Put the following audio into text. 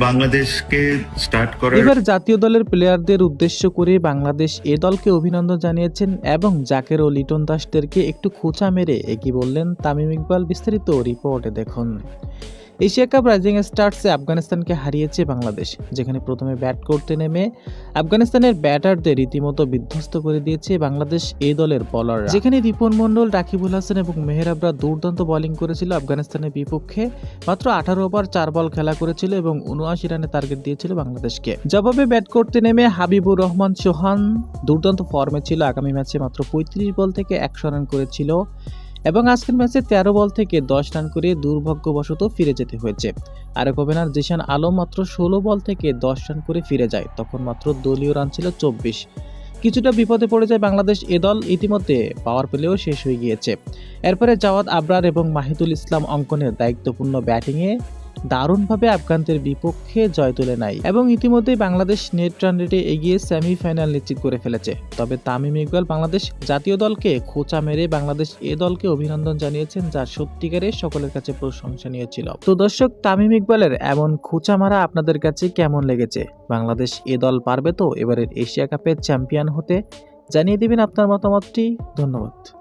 বাংলাদেশকে স্টার্ট এবার জাতীয় দলের প্লেয়ারদের উদ্দেশ্য করে বাংলাদেশ এ দলকে অভিনন্দন জানিয়েছেন এবং জাকের ও লিটন দাসদেরকে একটু খোঁচা মেরে এগিয়ে বললেন তামিম ইকবাল বিস্তারিত রিপোর্টে দেখুন। এশিয়া কাপ রাইজিং স্টার্সে আফগানিস্তানকে হারিয়েছে বাংলাদেশ, যেখানে প্রথমে ব্যাট করতে নেমে আফগানিস্তানের ব্যাটারদের রীতিমতো বিধ্বস্ত করে দিয়েছে বাংলাদেশ এ দলের বলাররা যেখানে রিপন মণ্ডল, রাকিবুল হাসান এবং মেহরাবরা দুর্দান্ত বোলিং করেছিল আফগানিস্তানের বিপক্ষে। মাত্র আঠারো ওভার চার বল খেলা করেছিল এবং উনআশি রানে টার্গেট দিয়েছিল বাংলাদেশকে। জবাবে ব্যাট করতে নেমে হাবিবুর রহমান চৌহান দুর্দান্ত ফর্মে ছিল। আগামী ম্যাচে মাত্র পঁয়ত্রিশ বল থেকে একশো রান করেছিল এবং আজকের ম্যাচে তেরো বল থেকে দশ রান করে দুর্ভাগ্যবশত ফিরে যেতে হয়েছে। আরেক ওপেনার জিশান আলম মাত্র ষোলো বল থেকে দশ রান করে ফিরে যায়, তখন মাত্র দলীয় রান ছিল চব্বিশ। কিছুটা বিপদে পড়ে যায় বাংলাদেশ এ দল, ইতিমধ্যে পাওয়ার পেলেও শেষ হয়ে গিয়েছে। এরপরে জাওয়াদ আবরার এবং মাহিদুল ইসলাম অঙ্কনের দায়িত্বপূর্ণ ব্যাটিংয়ে দারুণভাবে আফগানদের বিপক্ষে জয় তুলে নেয় এবং ইতিমধ্যেই বাংলাদেশ নেট রান রেটে এগিয়ে সেমিফাইনাল নিশ্চিত করে ফেলেছে। তবে তামিম ইকবাল বাংলাদেশ জাতীয় দলকে খোঁচা মেরে বাংলাদেশ এ দলকে অভিনন্দন জানিয়েছেন, যা সত্যিকারে সকলের কাছে প্রশংসনীয় ছিল। তো দর্শক, তামিম ইকবালের এমন খোঁচা মারা আপনাদের কাছে কেমন লেগেছে? বাংলাদেশ এ দল পারবে তো এবারের এশিয়া কাপের চ্যাম্পিয়ন হতে? জানিয়ে দিবেন আপনার মতামতটি। ধন্যবাদ।